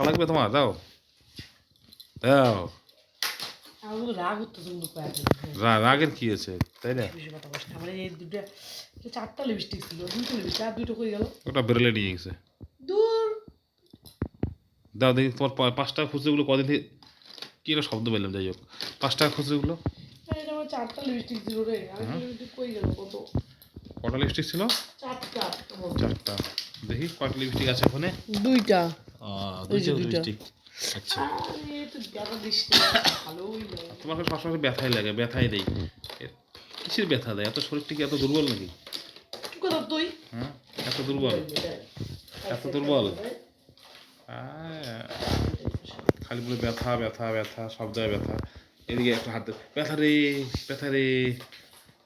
টাকা লাগবে তোমার দাও দাও রাগের কি আছে তাই না চারটা লিপস্টিক ছিল দুটো লিপস্টিক আর দুটো কই গেল ওটা বেরোলে নিয়ে গেছে দূর দাও দেখি তোমার পা- পাঁচ টাকা খুচরোগুলো কদিন থেকে কী একটা শব্দ পেলাম যাই হোক। পাঁচ টাকা খুচরোগুলো চারটা লিপস্টিক ছিল রে। কই গেল কত? কটা লিপস্টিক ছিল? চারটা। চারটা। দেখি কটা লিপস্টিক আছে ওখানে। দুইটা। আচ্ছা। তোমার কাছে সবসময় ব্যথাই লাগে ব্যথাই দেই। এ- কিসের ব্যথা দেয়? এত শরীরটা কি এত দুর্বল নাকি? তুই? হ্যাঁ? এত দুর্বল? এত দুর্বল? খালি বলে ব্যথা ব্যথা ব্যথা সব জায়গায় ব্যথা। এদিকে একটা হাত দে- ব্যথা রে ব্যথা রে।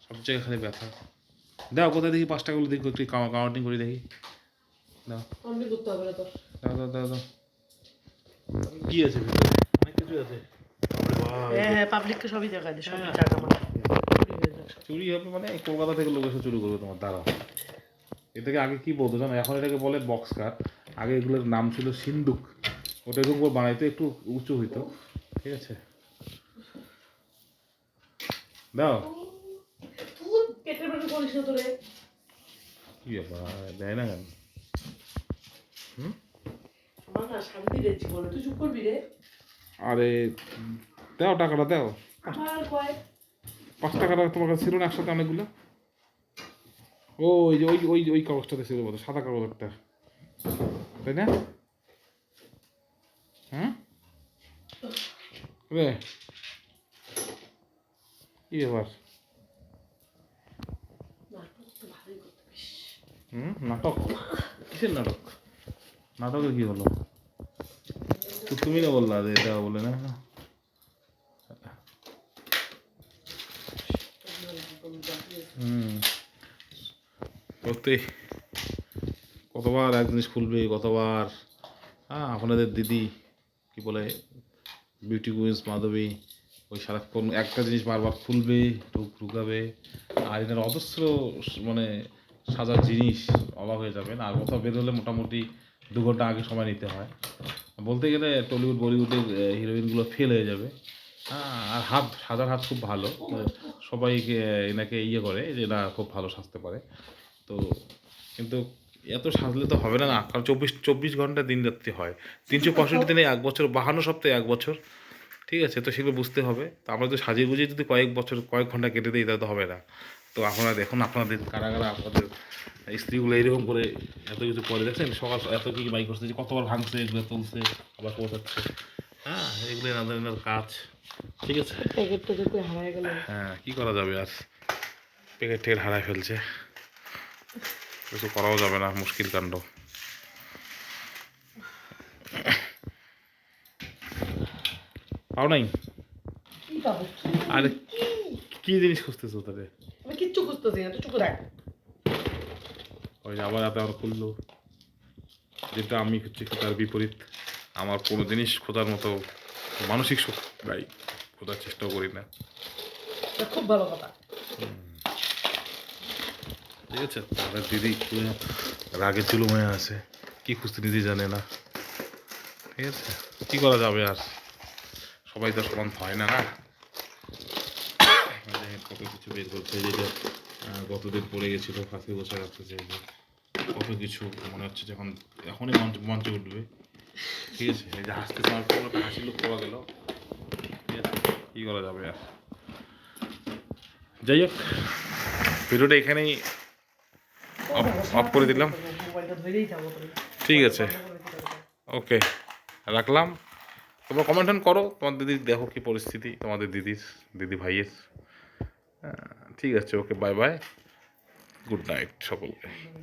সব জায়গায় খালি ব্যথা। দাও কোথায় দেখি পাঁচ টাকাগুলো দেখি একটু কাউন্টিং করে দেখি। দাও। কমপ্লিট করতে হবে না তোর দাও দাও দাও দাও। কি আছে ভিতরে? অনেক কিছু আছে। বাপরে বাপ। হ্যাঁ হ্যাঁ পাবলিককে সবই দেখায় দে হ্যাঁ। টাকা মানে চুরি হবে মানে কলকাতা থেকে লোক এসে চুরি করবে তোমার দাঁড়াও। এ থেকে আগে কি বলতো জানো? এখন এটাকে বলে বক্স কার আগে এগুলোর নাম ছিল সিন্দুক। ওটা এরকম করে বানাইতো একটু উঁচু হইতো। ঠিক আছে? দাও। কি ব্যাপার? দেয় না কেন? না শান্তি রে জীবনে তুই চুপ করবি রে। আরে দাও টাকাটা দাও। কয়? পাঁচ টাকাটা তোমার কাছে ছিল না একসাথে অনেকগুলো? ও ওই যে ওই ওই ওই কাগজটাতে ছিল বোধ সাদা কাগজ একটা তাই না? হুম রে। কি ব্যাপার? নাটক হুম? নাটক? কিসের নাটক? নাটকের কি হলো? তো তুমি না বললা যে এটা বলে না। কতবার এক জিনিস খুলবে, কতবার? হ্যাঁ আপনাদের দিদি, কি বলে বিউটি কুইন্স মাধবী, ওই সারাক্ষণ একটা জিনিস বারবার খুলবে, ঢুক, ঢুকাবে। আর এটার অজস্র মানে সাজার জিনিস অবাক হয়ে যাবেন। আর কোথাও বেরোলে মোটামুটি দু ঘণ্টা আগে সময় নিতে হয়। বলতে গেলে টলিউড বলিউডের হিরোইনগুলো ফেল হয়ে যাবে। হ্যাঁ। আর হাত সাজার হাত খুব ভালো। সবাইকে এনাকে ইয়ে করে যে এরা খুব ভালো সাজতে পারে। তো কিন্তু এত সাজলে তো হবে না না। কারণ চব্বিশ চব্বিশ ঘণ্টা দিন রাত্রি হয়। তিনশো পঁয়ষট্টি দিনে এক বছর বাহান্ন সপ্তাহে এক বছর। ঠিক আছে? তো সেগুলো বুঝতে হবে। তো আমরা তো সাজিয়ে গুজিয়ে যদি কয়েক বছর কয়েক ঘণ্টা কেটে দিই তাহলে তো হবে না। তো আপনারা দেখুন আপনাদের কারা কারা আপনাদের স্ত্রীগুলো এইরকম করে এত কিছু করে দেখছেন? সকাল এত কি বাইক করছে যে কতবার ভাঙছে এগুলো তুলছে আবার পৌঁছাচ্ছে। হ্যাঁ এগুলো এনাদের কাজ। ঠিক আছে? হ্যাঁ কি করা যাবে আর প্যাকেট টেকেট হারায় ফেলছে। কিছু করাও যাবে না মুশকিল কাণ্ড। পাও নাই? কি আরে কি জিনিস খুঁজতেছো তাহলে? কিচ্ছু খুঁজতেছি না তুই চুপ দেখ ওই আবার এত আবার খুললো যেটা আমি হচ্ছে কি বিপরীত। আমার কোনো জিনিস খোঁজার মতো মানসিক শক্তি নাই। খোঁজার চেষ্টাও করি না। খুব ভালো কথা। ঠিক আছে। তাহলে দিদি রাগে চুলো হয়ে আছে? কি খুঁজতে দিদি জানে না। ঠিক আছে। কি করা যাবে আর? সবাই তো সমান হয় না না? কত কিছু বের করছে। এই যে আহ, গতদিন পড়ে গেছিল কাছে বসে রাখতেছে এই যে কত কিছু মনে হচ্ছে যখন, এখনই মঞ্চ মঞ্চে উঠবে। ঠিক আছে, এই যে হাসতে কোনো একটা হাসি লোক পাওয়া গেল। ঠিক আছে, কী করা যাবে আর? যাই হোক, ভিডিওটা এখানেই অফ করে দিলাম। ঠিক আছে, ওকে, রাখলাম। তোমরা কমেন্ট করো তোমার দিদির দেখো কি পরিস্থিতি, তোমাদের দিদির দিদি ভাইয়ের ঠিক আছে okay bye bye. Good night সকলকে।